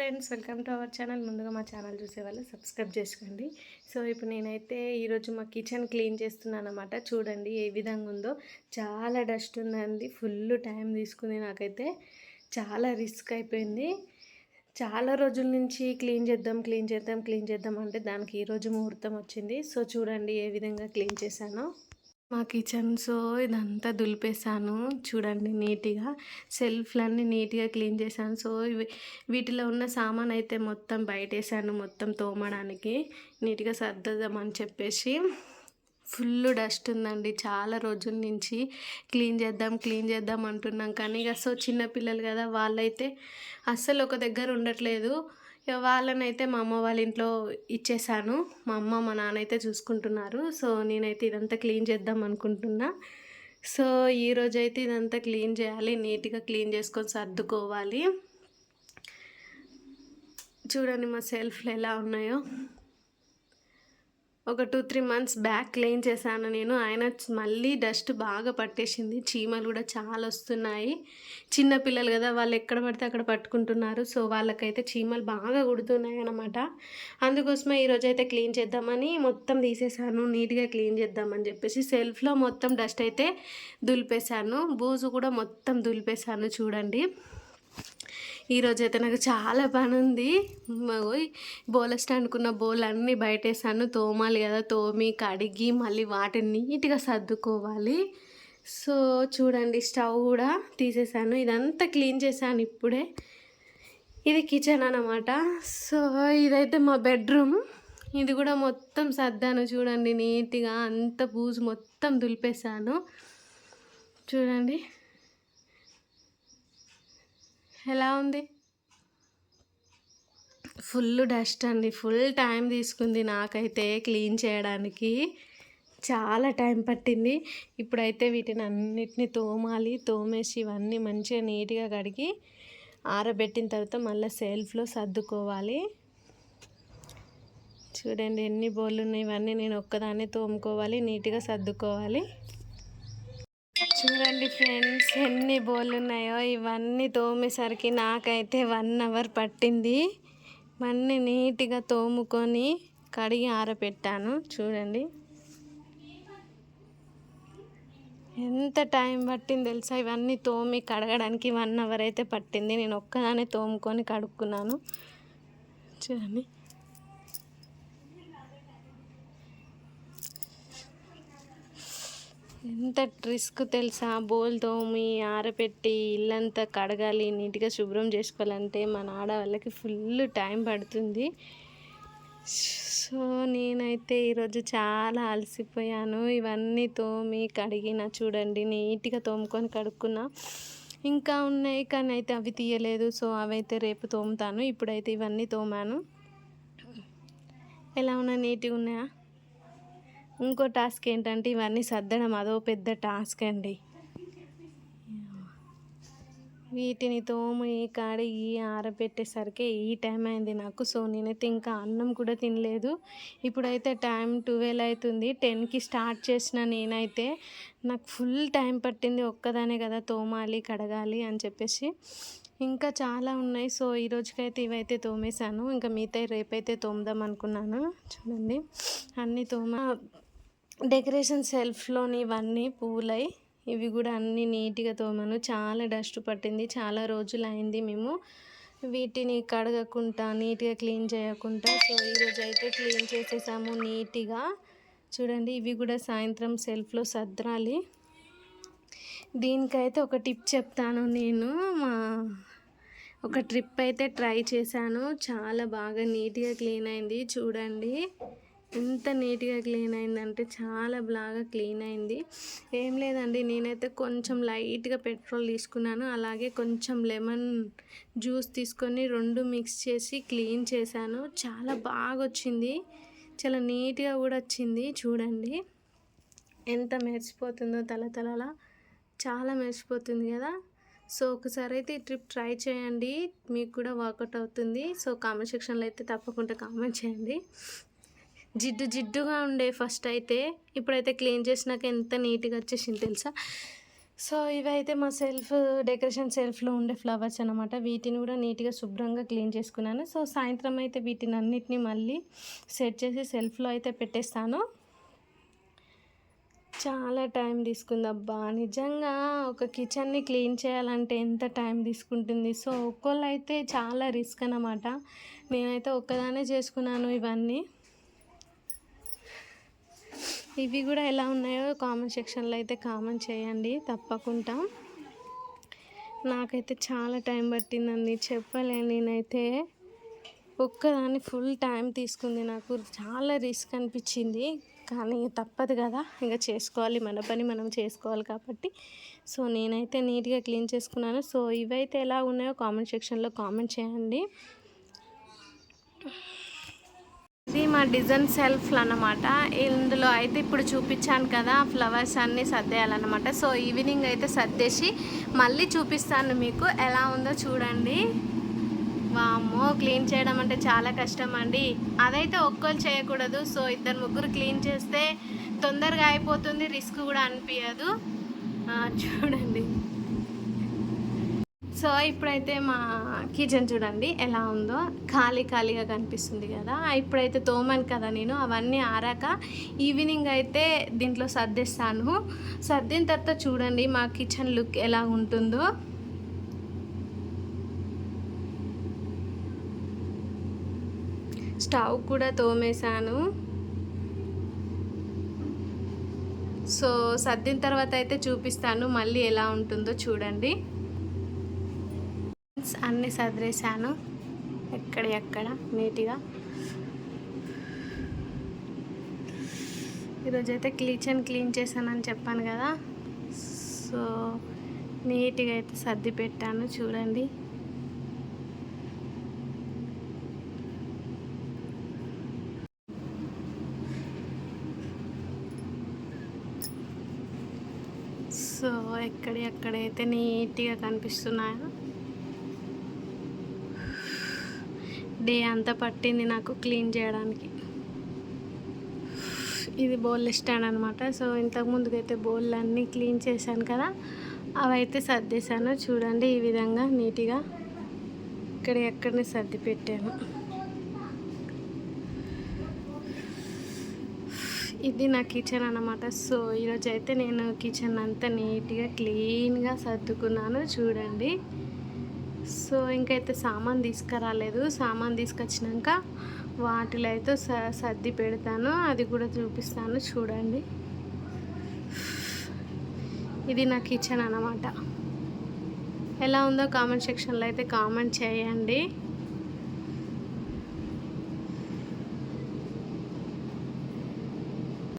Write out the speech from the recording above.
Friends welcome to our channel. ముందుగా మా channel చూసే వాళ్ళు సబ్స్క్రైబ్ చేసుకోండి. సో ఇప్పుడు నేనైతే ఈరోజు మా కిచెన్ క్లీన్ చేస్తున్నాను అనమాట చూడండి ఏ విధంగా ఉందో. చాలా డస్ట్ ఉందండి. ఫుల్ టైం తీసుకుంది నాకైతే. చాలా రిస్క్ అయిపోయింది. చాలా రోజుల నుంచి క్లీన్ చేద్దాం క్లీన్ చేద్దాం క్లీన్ చేద్దాం అంటే దానికి ఈరోజు ముహూర్తం వచ్చింది. సో చూడండి ఏ విధంగా క్లీన్ చేశానో. మా కిచెన్ సో ఇదంతా దులిపేశాను. చూడండి నీట్గా. సెల్ఫ్లన్నీ నీట్గా క్లీన్ చేశాను. సో వీటిలో ఉన్న సామాన్ అయితే మొత్తం బయటేసాను మొత్తం తోమడానికి. నీట్గా సర్దదామని చెప్పేసి. ఫుల్ డస్ట్ ఉందండి. చాలా రోజుల నుంచి క్లీన్ చేద్దాం క్లీన్ చేద్దాం అంటున్నాం. కానీ ఇక సో చిన్నపిల్లలు కదా వాళ్ళైతే అస్సలు ఒక దగ్గర ఉండట్లేదు. వాళ్ళనైతే మా అమ్మ వాళ్ళ ఇంట్లో ఇచ్చేసాను. మా అమ్మ మా నాన్న అయితే చూసుకుంటున్నారు. సో నేనైతే ఇదంతా క్లీన్ చేద్దాం అనుకుంటున్నా. సో ఈరోజు అయితే ఇదంతా క్లీన్ చేయాలి. నీట్గా క్లీన్ చేసుకొని సర్దుకోవాలి. చూడండి మా సెల్ఫ్లు ఎలా ఉన్నాయో. ఒక two three months back clean చేశాను నేను. ఆయన మళ్ళీ డస్ట్ బాగా పట్టేసింది. చీమలు కూడా చాలా వస్తున్నాయి. చిన్న పిల్లలు కదా వాళ్ళు ఎక్కడ పడితే అక్కడ పట్టుకుంటున్నారు. సో వాళ్ళకైతే చీమలు బాగా కుడుతున్నాయి అనమాట అందుకోసమే ఈరోజు అయితే క్లీన్ చేద్దామని మొత్తం తీసేసాను నీట్గా క్లీన్ చేద్దామని చెప్పేసి సెల్ఫ్లో మొత్తం డస్ట్ అయితే దులిపేశాను. బూజు కూడా మొత్తం దులిపేశాను చూడండి. ఈరోజు అయితే నాకు చాలా పని ఉంది పోయి బోలస్ట్ అనుకున్న బోల్ అన్నీ బయటేసాను. తోమాలి కదా తోమి కడిగి మళ్ళీ వాటిని నీట్గా సర్దుకోవాలి. సో చూడండి స్టవ్ కూడా తీసేసాను. ఇదంతా క్లీన్ చేశాను ఇప్పుడే. ఇది కిచెన్ అనమాట సో ఇదైతే మా బెడ్రూమ్. ఇది కూడా మొత్తం సర్దాను చూడండి నీట్గా అంత పూజ మొత్తం దులిపేశాను. చూడండి. ఎలా ఉంది? ఫుల్ డస్ట్ అండి. ఫుల్ టైం తీసుకుంది నాకైతే క్లీన్ చేయడానికి. చాలా టైం పట్టింది. ఇప్పుడైతే వీటిని అన్నిటిని తోమాలి. తోమేసి ఇవన్నీ మంచిగా నీట్గా కడిగి ఆరబెట్టిన తర్వాత మళ్ళీ సెల్ఫ్లో సర్దుకోవాలి. చూడండి ఎన్ని బోళ్ళు ఉన్నాయి. ఇవన్నీ నేను ఒక్కదాన్ని తోముకోవాలి. నీట్గా సర్దుకోవాలి. చూడండి ఫ్రెండ్స్ ఎన్ని బోళ్ళు ఉన్నాయో. ఇవన్నీ తోమేసరికి నాకైతే వన్ అవర్ పట్టింది. మన్ని నీట్గా తోముకొని కడిగి ఆరబెట్టాను చూడండి. ఎంత టైం పట్టింది తెలుసా? ఇవన్నీ తోమి కడగడానికి వన్ అవర్ అయితే పట్టింది. నేను ఒక్కదానే తోముకొని కడుక్కున్నాను. చూడండి. ఎంత రిస్క్ తెలుసా? బోల్ తోమి ఆరబెట్టి ఇల్లంతా కడగాలి నీట్గా శుభ్రం చేసుకోవాలంటే మన ఆడవాళ్ళకి ఫుల్ టైం పడుతుంది. సో నేనైతే ఈరోజు చాలా అలసిపోయాను. ఇవన్నీ తోమి కడిగిన చూడండి నీట్గా తోముకొని కడుక్కున్నా. ఇంకా ఉన్నాయి కానీ అయితే అవి తీయలేదు. సో అవైతే రేపు తోముతాను. ఇప్పుడైతే ఇవన్నీ తోమాను. ఎలా ఉన్నా నీట్గా ఉన్నాయా? ఇంకో టాస్క్ ఏంటంటే ఇవన్నీ సర్దడం అదో పెద్ద టాస్క్ అండి. వీటిని తోమి ఈ ఆరబెట్టేసరికి ఈ టైం అయింది నాకు. సో నేనైతే ఇంకా అన్నం కూడా తినలేదు. ఇప్పుడైతే టైం ట్వెల్వ్ అవుతుంది టెన్కి స్టార్ట్ చేసిన నేనైతే నాకు ఫుల్ టైం పట్టింది ఒక్కదానే కదా తోమాలి కడగాలి అని చెప్పేసి. ఇంకా చాలా ఉన్నాయి. సో ఈ రోజుకైతే ఇవైతే తోమేశాను. ఇంకా మిగతా రేపైతే తోమదాం అనుకున్నాను. చూడండి. అన్నీ తోమ డెకరేషన్ సెల్ఫ్లోని ఇవన్నీ పూలై ఇవి కూడా అన్నీ నీట్గా తోమాను. చాలా డస్ట్ పట్టింది చాలా రోజులు అయింది మేము. వీటిని కడగకుండా నీట్గా క్లీన్ చేయకుండా సో ఈరోజు అయితే క్లీన్ చేసేసాము నీట్గా. చూడండి ఇవి కూడా సాయంత్రం సెల్ఫ్లో సద్రాలి దీనికైతే ఒక టిప్ చెప్తాను నేను. మా ఒక ట్రిప్ అయితే ట్రై చేశాను. చాలా బాగా నీట్గా క్లీన్ అయింది చూడండి. ఎంత నీట్గా క్లీన్ అయిందంటే చాలా బాగా క్లీన్ అయింది. ఏం లేదండి నేనైతే కొంచెం లైట్గా పెట్రోల్ తీసుకున్నాను. అలాగే కొంచెం లెమన్ జ్యూస్ తీసుకొని రెండు మిక్స్ చేసి క్లీన్ చేశాను. చాలా బాగా వచ్చింది చాలా నీట్గా కూడా వచ్చింది. చూడండి. ఎంత మెరిసిపోతుందో తల తలలా. చాలా మెరిసిపోతుంది కదా. సో ఒకసారి అయితే ఈ ట్రిప్ ట్రై చేయండి. మీకు కూడా వర్కౌట్ అవుతుంది. సో కామెంట్ సెక్షన్లో అయితే తప్పకుండా కామెంట్ చేయండి. జిడ్డు జిడ్డుగా ఉండే ఫస్ట్ అయితే ఇప్పుడైతే క్లీన్ చేసినాక ఎంత నీట్గా వచ్చేసింది తెలుసా? సో ఇవైతే మా సెల్ఫ్ డెకరేషన్ సెల్ఫ్లో ఉండే ఫ్లవర్స్ అనమాట వీటిని కూడా నీట్గా శుభ్రంగా క్లీన్ చేసుకున్నాను. సో సాయంత్రం అయితే వీటిని అన్నిటిని మళ్ళీ సెట్ చేసి సెల్ఫ్లో అయితే పెట్టేస్తాను. చాలా టైం తీసుకుంది. అబ్బా! నిజంగా ఒక కిచెన్ని క్లీన్ చేయాలంటే ఎంత టైం తీసుకుంటుంది. సో ఒక్కళ్ళు అయితే చాలా రిస్క్ అనమాట నేనైతే ఒక్కదానే చేసుకున్నాను ఇవన్నీ. ఇవి కూడా ఎలా ఉన్నాయో కామెంట్ సెక్షన్లో అయితే కామెంట్ చేయండి తప్పకుండా. నాకైతే చాలా టైం పట్టిందండి చెప్పలేను నేనైతే. ఒక్కదాన్ని ఫుల్ టైం తీసుకుంది నాకు చాలా రిస్క్ అనిపించింది కానీ తప్పదు కదా ఇంకా చేసుకోవాలి మన పని మనం చేసుకోవాలి కాబట్టి. సో నేనైతే నీట్గా క్లీన్ చేసుకున్నాను. సో ఇవైతే ఎలా ఉన్నాయో కామెంట్ సెక్షన్లో కామెంట్ చేయండి. ఇది మా డిజైన్ సెల్ఫ్లు అనమాట ఇందులో అయితే ఇప్పుడు చూపించాను కదా ఫ్లవర్స్ అన్నీ సర్దేయాలన్నమాట. సో ఈవినింగ్ అయితే సర్దేసి మళ్ళీ చూపిస్తాను మీకు. ఎలా ఉందో చూడండి. వామ్మో క్లీన్ చేయడం అంటే చాలా కష్టం అండి. అదైతే ఒక్కరు చేయకూడదు. సో ఇద్దరు ముగ్గురు క్లీన్ చేస్తే తొందరగా అయిపోతుంది రిస్క్ కూడా అనిపించదు చూడండి. సో ఇప్పుడైతే మా కిచెన్ చూడండి ఎలా ఉందో. ఖాళీ ఖాళీగా కనిపిస్తుంది కదా. ఇప్పుడైతే తోమాను కదా నేను. అవన్నీ ఆరాక ఈవినింగ్ అయితే దీంట్లో సర్దిస్తాను. సర్దిన తర్వాత చూడండి మా కిచెన్ లుక్ ఎలా ఉంటుందో. స్టవ్ కూడా తోమేశాను. సో సర్దిన తర్వాత అయితే చూపిస్తాను మళ్ళీ ఎలా ఉంటుందో చూడండి. అన్నీ సదిరేసాను ఎక్కడ ఎక్కడ? నీట్గా. ఈరోజు అయితే కిచెన్ క్లీన్ చేశానని చెప్పాను కదా. సో నీట్గా అయితే సర్ది పెట్టాను చూడండి. సో ఎక్కడ ఎక్కడైతే నీట్గా కనిపిస్తున్నాయో డే అంతా పట్టింది నాకు క్లీన్ చేయడానికి. ఇది బౌల్ స్టాండ్ అనమాట సో ఇంతకు అయితే బౌల్ అన్నీ క్లీన్ చేశాను కదా అవైతే సర్దేశాను. చూడండి ఈ విధంగా నీట్గా ఇక్కడ ఎక్కడిని సర్ది పెట్టాను ఇది నా కిచెన్ అన్నమాట. సో ఈరోజు అయితే నేను కిచెన్ అంతా నీట్గా క్లీన్గా సర్దుకున్నాను. చూడండి. సో ఇంకైతే సామాన్ తీసుకురాలేదు. సామాన్ తీసుకొచ్చినాక వాటిలో అయితే స- సర్ది పెడతాను. అది కూడా చూపిస్తాను. చూడండి. ఇది నా కిచెన్ అన్నమాట. ఎలా ఉందో కామెంట్ సెక్షన్లో అయితే కామెంట్ చేయండి.